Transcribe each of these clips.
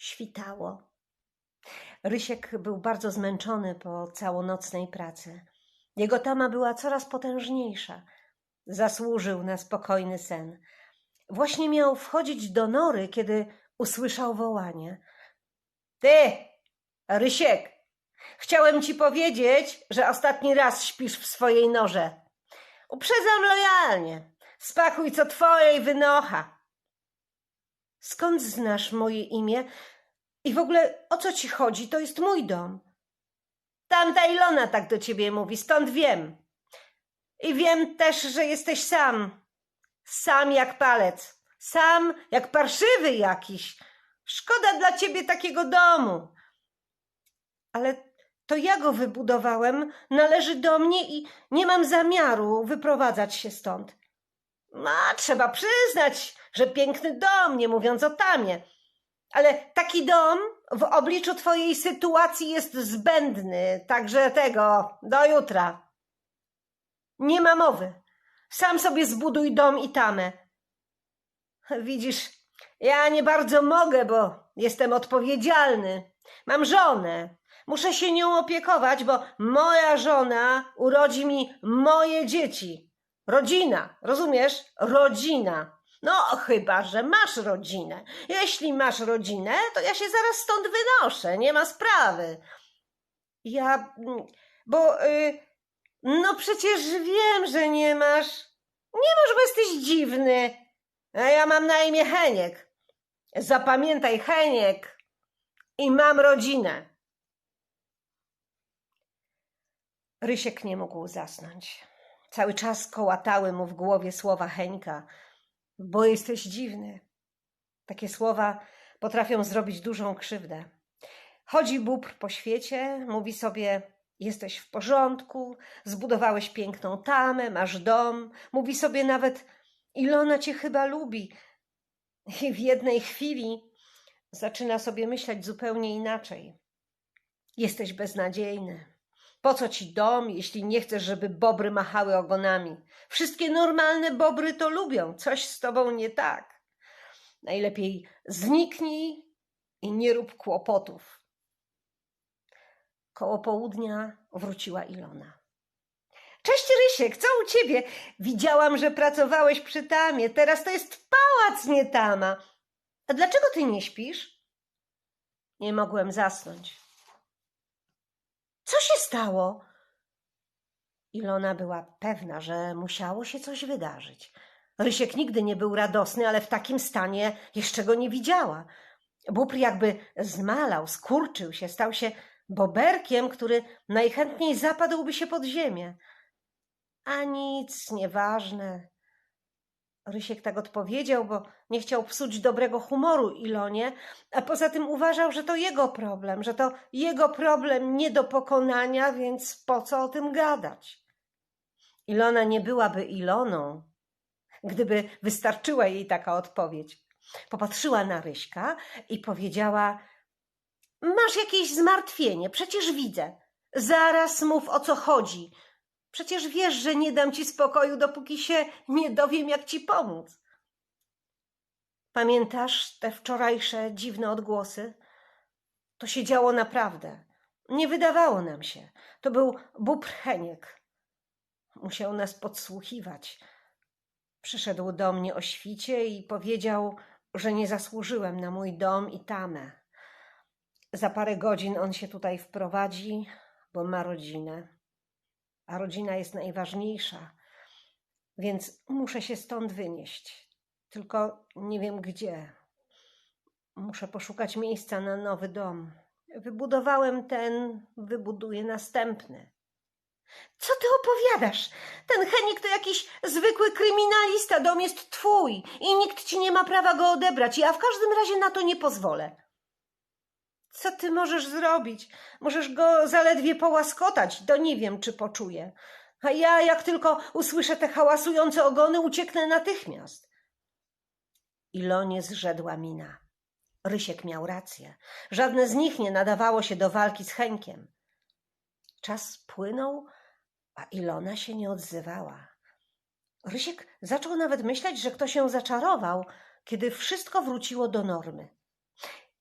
Świtało. Rysiek był bardzo zmęczony po całonocnej pracy. Jego tama była coraz potężniejsza. Zasłużył na spokojny sen. Właśnie miał wchodzić do nory, kiedy usłyszał wołanie. Ty, Rysiek, chciałem ci powiedzieć, że ostatni raz śpisz w swojej norze. Uprzedzam lojalnie. Spakuj co twoje i wynocha. Skąd znasz moje imię? I w ogóle o co ci chodzi? To jest mój dom. Tamta Ilona tak do ciebie mówi, stąd wiem. I wiem też, że jesteś sam. Sam jak palec. Sam jak parszywy jakiś. Szkoda dla ciebie takiego domu. Ale to ja go wybudowałem, należy do mnie i nie mam zamiaru wyprowadzać się stąd. No, trzeba przyznać, że piękny dom, nie mówiąc o tamie. Ale taki dom w obliczu twojej sytuacji jest zbędny, także tego, do jutra. Nie ma mowy. Sam sobie zbuduj dom i tamę. Widzisz, ja nie bardzo mogę, bo jestem odpowiedzialny. Mam żonę. Muszę się nią opiekować, bo moja żona urodzi mi moje dzieci. Rodzina, rozumiesz? Rodzina. No, chyba, że masz rodzinę. Jeśli masz rodzinę, to ja się zaraz stąd wynoszę, nie ma sprawy. Ja, mm, bo, y, no przecież wiem, że nie masz. Nie masz, bo jesteś dziwny. A ja mam na imię Heniek. Zapamiętaj, Heniek. I mam rodzinę. Rysiek nie mógł zasnąć. Cały czas kołatały mu w głowie słowa Heńka, bo jesteś dziwny. Takie słowa potrafią zrobić dużą krzywdę. Chodzi bóbr po świecie, mówi sobie: Jesteś w porządku, zbudowałeś piękną tamę, masz dom. Mówi sobie nawet: Ilona cię chyba lubi. I w jednej chwili zaczyna sobie myśleć zupełnie inaczej. Jesteś beznadziejny. Po co ci dom, jeśli nie chcesz, żeby bobry machały ogonami? Wszystkie normalne bobry to lubią. Coś z tobą nie tak. Najlepiej zniknij i nie rób kłopotów. Koło południa wróciła Ilona. Cześć Rysiek, co u ciebie? Widziałam, że pracowałeś przy tamie. Teraz to jest pałac, nie tama. A dlaczego ty nie śpisz? Nie mogłem zasnąć. Co się stało? Ilona była pewna, że musiało się coś wydarzyć. Rysiek nigdy nie był radosny, ale w takim stanie jeszcze go nie widziała. Bóbr jakby zmalał, skurczył się, stał się boberkiem, który najchętniej zapadłby się pod ziemię. A nic, nieważne. Rysiek tak odpowiedział, bo nie chciał psuć dobrego humoru Ilonie, a poza tym uważał, że to jego problem, że to jego problem nie do pokonania, więc po co o tym gadać? Ilona nie byłaby Iloną, gdyby wystarczyła jej taka odpowiedź. Popatrzyła na Ryśka i powiedziała: Masz jakieś zmartwienie, przecież widzę. Zaraz mów o co chodzi. Przecież wiesz, że nie dam ci spokoju, dopóki się nie dowiem, jak ci pomóc. Pamiętasz te wczorajsze dziwne odgłosy? To się działo naprawdę. Nie wydawało nam się. To był bóbr Heniek. Musiał nas podsłuchiwać. Przyszedł do mnie o świcie i powiedział, że nie zasłużyłem na mój dom i tamę. Za parę godzin on się tutaj wprowadzi, bo ma rodzinę. A rodzina jest najważniejsza, więc muszę się stąd wynieść. Tylko nie wiem gdzie. Muszę poszukać miejsca na nowy dom. Wybudowałem ten, wybuduję następny. Co ty opowiadasz? Ten Henik to jakiś zwykły kryminalista, dom jest twój i nikt ci nie ma prawa go odebrać. Ja w każdym razie na to nie pozwolę. Co ty możesz zrobić? Możesz go zaledwie połaskotać, to nie wiem, czy poczuje. A ja, jak tylko usłyszę te hałasujące ogony, ucieknę natychmiast. Ilonie zrzedła mina. Rysiek miał rację. Żadne z nich nie nadawało się do walki z Henkiem. Czas płynął, a Ilona się nie odzywała. Rysiek zaczął nawet myśleć, że ktoś się zaczarował, kiedy wszystko wróciło do normy.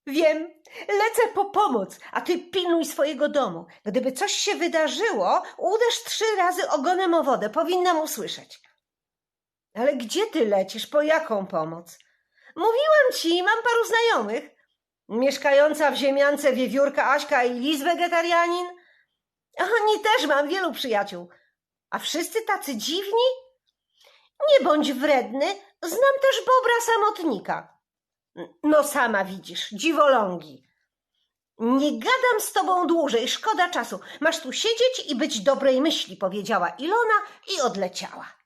Wiem, lecę po pomoc, a ty pilnuj swojego domu. Gdyby coś się wydarzyło, uderz trzy razy ogonem o wodę, powinnam usłyszeć. Ale gdzie ty lecisz? Po jaką pomoc? Mówiłam ci, mam paru znajomych. Mieszkająca w ziemiance wiewiórka Aśka i Lis wegetarianin. Oni też mam wielu przyjaciół. A wszyscy tacy dziwni? Nie bądź wredny, znam też bobra samotnika. No sama widzisz, dziwolągi. Nie gadam z tobą dłużej, szkoda czasu. Masz tu siedzieć i być dobrej myśli, powiedziała Ilona i odleciała.